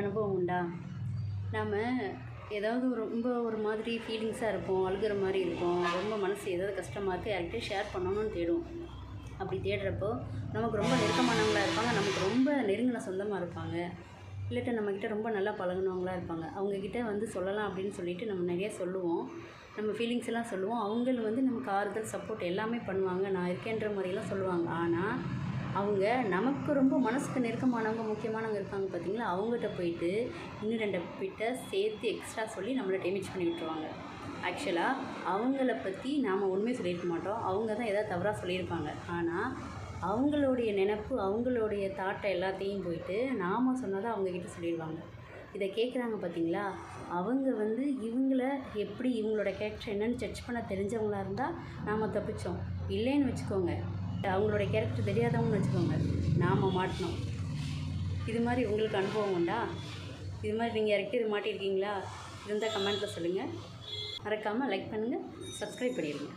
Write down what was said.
அனுபவம் உண்டா? நாம் ஏதாவது ஒரு ரொம்ப ஒரு மாதிரி ஃபீலிங்ஸாக இருப்போம் அழுகிற மாதிரி இருக்கும். ரொம்ப மனசு ஏதாவது கஷ்டமாக இருக்குது யார்கிட்டயும் ஷேர் பண்ணணும்னு தேடும். அப்படி தேடுறப்போ நமக்கு ரொம்ப நெருக்கமானவங்களாக இருப்பாங்க நமக்கு ரொம்ப நெருங்கின சொந்தமாக இருப்பாங்க. இல்லாட்ட நம்மக்கிட்ட ரொம்ப நல்லா பழகுனவங்களா இருப்பாங்க. அவங்கக்கிட்ட வந்து சொல்லலாம் அப்படின்னு சொல்லிட்டு நம்ம நிறைய சொல்லுவோம். நம்ம ஃபீலிங்ஸ் எல்லாம் சொல்லுவோம். அவங்களும் வந்து நமக்கு ஆறுதல் சப்போர்ட் எல்லாமே பண்ணுவாங்க. நான் இருக்கேன்ற முறையெல்லாம் சொல்லுவாங்க. ஆனால் அவங்க நமக்கு ரொம்ப மனசுக்கு நெருக்கமானவங்க முக்கியமானவங்க இருக்காங்க பார்த்தீங்களா? அவங்ககிட்ட போயிட்டு இன்னும் ரெண்டு கிட்ட சேர்த்து எக்ஸ்ட்ரா சொல்லி நம்மளை டேமேஜ் பண்ணி விட்டுருவாங்க. ஆக்சுவலாக அவங்கள பற்றி நாம் ஒன்றுமே சொல்லியிருக்க மாட்டோம். அவங்க தான் எதாவது தவறாக சொல்லியிருப்பாங்க. ஆனால் அவங்களுடைய நினப்பு அவங்களுடைய தாட்டை எல்லாத்தையும் போயிட்டு நாம் சொன்னதை அவங்கக்கிட்ட சொல்லிடுவாங்க. இதை கேட்குறாங்க பார்த்தீங்களா? அவங்க வந்து இவங்கள எப்படி இவங்களோட கேரக்டர் என்னென்னு ஜட்ஜ் பண்ண தெரிஞ்சவங்களாக இருந்தால் நாம் தப்பிச்சோம். இல்லைன்னு வச்சுக்கோங்க. அவங்களோட கேரக்டர் தெரியாதவங்கன்னு வச்சுக்கோங்க. நாம் மாட்டினோம் இது மாதிரி உங்களுக்கு அனுபவம் உண்டா? இது மாதிரி நீங்கள் யார்கிட்ட இது மாட்டியிருக்கீங்களா? இருந்தால் கமெண்ட்டில் சொல்லுங்கள் மறக்காமல் லைக் பண்ணுங்கள் சப்ஸ்கிரைப் பண்ணிடுங்க.